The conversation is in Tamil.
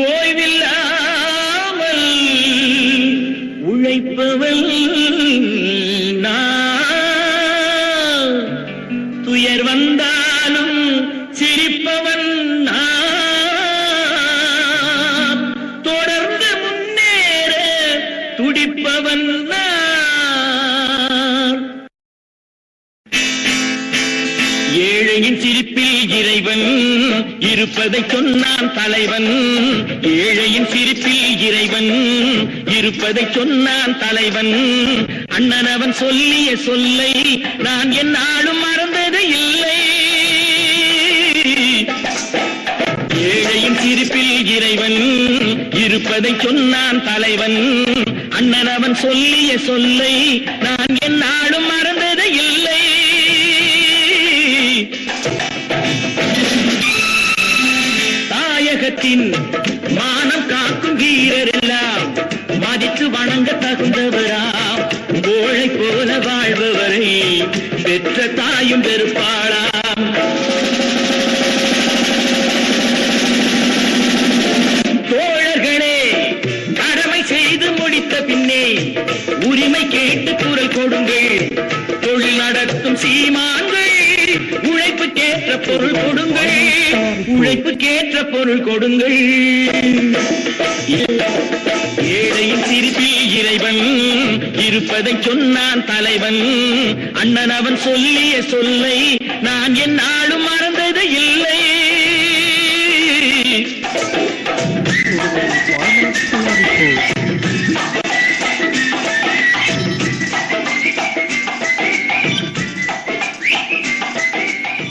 ஓய்வில்லாமல் உழைப்பவள் நான். துயர் வந்தாலும் சிரிப்பவன் நான். தொடர்ந்து முன்னேற துடிப்பவன் ஏழையின் சிரிப்பில் இறைவன் இருப்பதை சொன்னான் தலைவன். ஏழையின் சிரிப்பில் இறைவன் இருப்பதை சொன்னான் தலைவன். அண்ணன் அவன் சொல்லிய சொல்லை நான் என்னாலும் மறந்தது இல்லை. ஏழையின் சிரிப்பில் இறைவன் இருப்பதை சொன்னான் தலைவன். அண்ணன் அவன் சொல்லிய சொல்லை நான் என்னாலும் மறந்தது இல்லை. உலகத்தின் மானம் காக்கும் வீரர் எல்லாம் மதித்து வணங்க தகுந்தவராம். கோழை போல வாழ்பவரை பெற்ற தாயும் பெருப்பாளாம் தோழர்களே கடமை செய்து முடித்த பின்னே உரிமை கேட்டு குரல் கொடுங்கள். தொழில் நடத்தும் சீமான்கள் உழைப்புக்கேற்ற பொருள் கொடுங்கள். கேற்ற பொருள் கொடுங்கள். ஏழையின் சிரிப்பில் இறைவன் இருப்பதை சொன்னான் தலைவன். அண்ணன் அவன் சொல்லிய சொல்லை நான் என் ஆளும் மறந்தது இல்லை.